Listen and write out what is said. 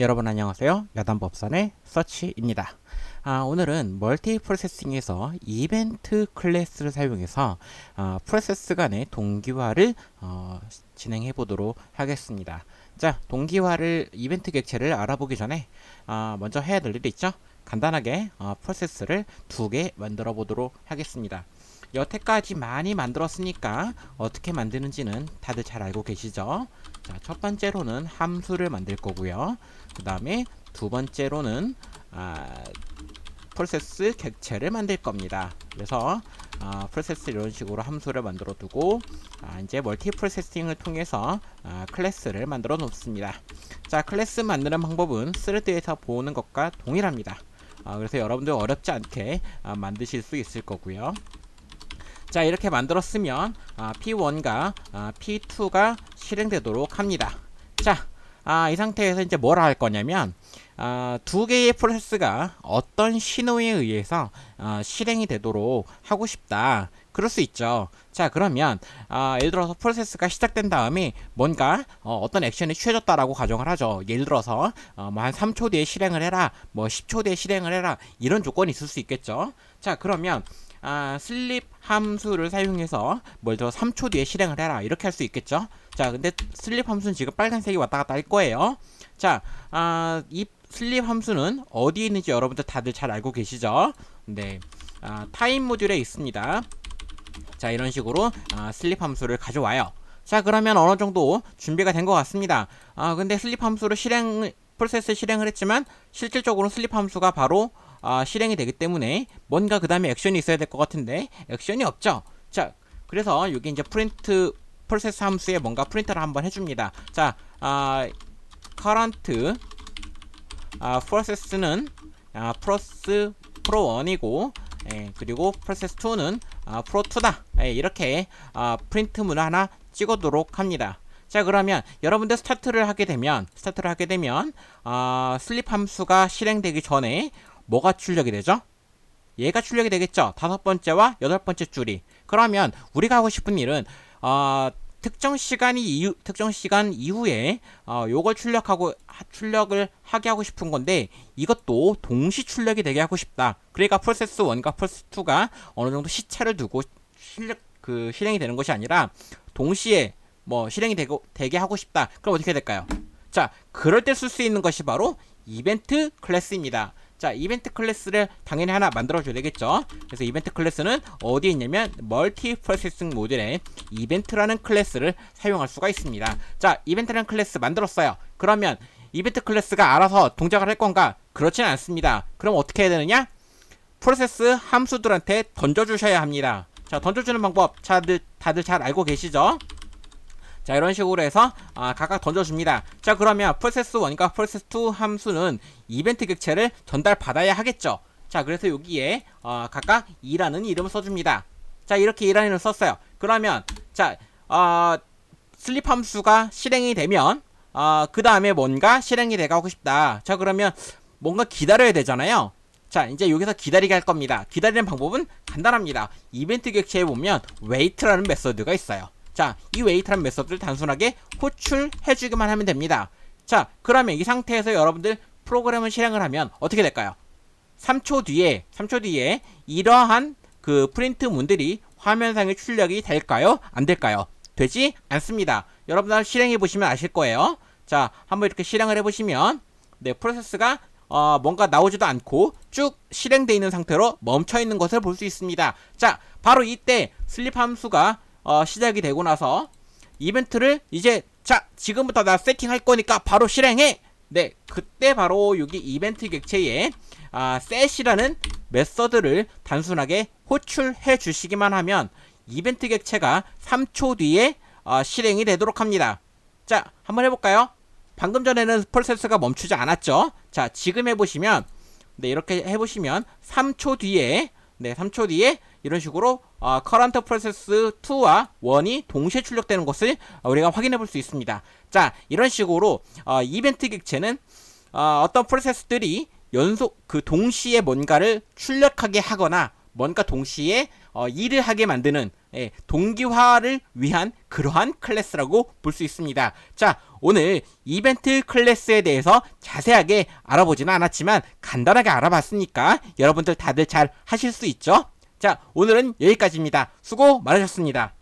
여러분 안녕하세요. 야단법산의 서치입니다. 아, 오늘은 멀티 프로세싱에서 이벤트 클래스를 사용해서 아, 프로세스 간의 동기화를 어, 진행해 보도록 하겠습니다. 자, 동기화를 이벤트 객체를 알아보기 전에 아, 먼저 해야 될 일이 있죠. 간단하게 어, 프로세스를 두 개 만들어 보도록 하겠습니다. 여태까지 많이 만들었으니까 어떻게 만드는지는 다들 잘 알고 계시죠? 자, 첫 번째로는 함수를 만들 거고요. 그 다음에 두 번째로는 아, 프로세스 객체를 만들 겁니다. 그래서 아, 프로세스 이런 식으로 함수를 만들어 두고 아, 이제 멀티 프로세싱을 통해서 아, 클래스를 만들어 놓습니다. 자, 클래스 만드는 방법은 스레드에서 보는 것과 동일합니다. 아, 그래서 여러분들 어렵지 않게 아, 만드실 수 있을 거고요. 자 이렇게 만들었으면 아, P1과 아, P2가 실행되도록 합니다. 자, 아, 이 상태에서 이제 뭐라 할 거냐면 아, 두 개의 프로세스가 어떤 신호에 의해서 아, 실행이 되도록 하고 싶다. 그럴 수 있죠. 자, 그러면 아, 예를 들어서 프로세스가 시작된 다음에 뭔가 어, 떤 액션이 취해졌다라고 가정을 하죠. 예를 들어서 어, 뭐한 3초 뒤에 실행을 해라, 뭐 10초 뒤에 실행을 해라 이런 조건이 있을 수 있겠죠. 자, 그러면 아, 슬립 함수를 사용해서 뭘 더 3초 뒤에 실행을 해라. 이렇게 할 수 있겠죠? 자 근데 슬립 함수는 지금 빨간색이 왔다 갔다 할 거예요. 자 아, 이 슬립 함수는 어디에 있는지 여러분들 다들 잘 알고 계시죠? 네. 아, 타임 모듈에 있습니다. 자 이런 식으로 아, 슬립 함수를 가져와요. 자 그러면 어느 정도 준비가 된 것 같습니다. 아 근데 슬립 함수를 실행 프로세스 실행을 했지만 실질적으로 슬립 함수가 바로 아, 실행이 되기 때문에 뭔가 그 다음에 액션이 있어야 될 것 같은데 액션이 없죠. 자, 그래서 여기 이제 프린트 프로세스 함수에 뭔가 프린터를 한번 해줍니다. 자, 아, current 아, 프로세스는 아, 프로스 프로 1이고 예, 그리고 프로세스 2는 아, 프로 2다. 예, 이렇게 아, 프린트문을 하나 찍어도록 합니다. 자 그러면 여러분들 스타트를 하게 되면 스타트를 하게 되면 아, 슬립 함수가 실행되기 전에 뭐가 출력이 되죠? 얘가 출력이 되겠죠. 다섯 번째와 여덟 번째 줄이. 그러면 우리가 하고 싶은 일은 어, 특정 시간이 이후 특정 시간 이후에 어, 요걸 출력하고 하, 출력을 하게 하고 싶은 건데 이것도 동시 출력이 되게 하고 싶다. 그러니까 프로세스 1과 프로세스 2가 어느 정도 시차를 두고 실력 그 실행이 되는 것이 아니라 동시에 뭐 실행이 되고 되게 하고 싶다. 그럼 어떻게 될까요? 자, 그럴 때 쓸 수 있는 것이 바로 이벤트 클래스입니다. 자, 이벤트 클래스를 당연히 하나 만들어줘야 되겠죠. 그래서 이벤트 클래스는 어디에 있냐면 멀티 프로세싱 모듈에 이벤트라는 클래스를 사용할 수가 있습니다. 자, 이벤트라는 클래스 만들었어요. 그러면 이벤트 클래스가 알아서 동작을 할 건가? 그렇지는 않습니다. 그럼 어떻게 해야 되느냐? 프로세스 함수들한테 던져주셔야 합니다. 자, 던져주는 방법 다들, 다들 잘 알고 계시죠? 자 이런 식으로 해서 아, 각각 던져줍니다. 자 그러면 프로세스 1과 프로세스 2 함수는 이벤트 객체를 전달받아야 하겠죠. 자 그래서 여기에 어, 각각 2라는 이름을 써줍니다. 자 이렇게 2라는 이름을 썼어요. 그러면 자 어, 슬립 함수가 실행이 되면 어, 그 다음에 뭔가 실행이 돼가고 싶다. 자 그러면 뭔가 기다려야 되잖아요. 자 이제 여기서 기다리게 할 겁니다. 기다리는 방법은 간단합니다. 이벤트 객체에 보면 wait라는 메서드가 있어요 자, 이 웨이트란 메서드를 단순하게 호출해주기만 하면 됩니다. 자, 그러면 이 상태에서 여러분들 프로그램을 실행을 하면 어떻게 될까요? 3초 뒤에, 3초 뒤에 이러한 그 프린트 문들이 화면상에 출력이 될까요? 안 될까요? 되지 않습니다. 여러분들 실행해 보시면 아실 거예요. 자, 한번 이렇게 실행을 해 보시면, 네, 프로세스가 어, 뭔가 나오지도 않고 쭉 실행되어 있는 상태로 멈춰 있는 것을 볼 수 있습니다. 자, 바로 이때 슬립 함수가 어, 시작이 되고 나서 이벤트를 이제 자 지금부터 나 세팅할 거니까 바로 실행해. 네 그때 바로 여기 이벤트 객체에 아, set이라는 메서드를 단순하게 호출해 주시기만 하면 이벤트 객체가 3초 뒤에 어, 실행이 되도록 합니다. 자 한번 해볼까요? 방금 전에는 프로세스가 멈추지 않았죠? 자 지금 해보시면 네 이렇게 해보시면 3초 뒤에 네 3초 뒤에 이런 식으로 어, Current 2와 1이 동시에 출력되는 것을 우리가 확인해 볼 수 있습니다. 자, 이런 식으로 아, 어, 이벤트 객체는 어, 어떤 프로세스들이 연속 그 동시에 뭔가를 출력하게 하거나 뭔가 동시에 어, 일을 하게 만드는 예, 동기화를 위한 그러한 클래스라고 볼 수 있습니다. 자, 오늘 이벤트 클래스에 대해서 자세하게 알아보지는 않았지만 간단하게 알아봤으니까 여러분들 다들 잘 하실 수 있죠? 자, 오늘은 여기까지입니다. 수고 많으셨습니다.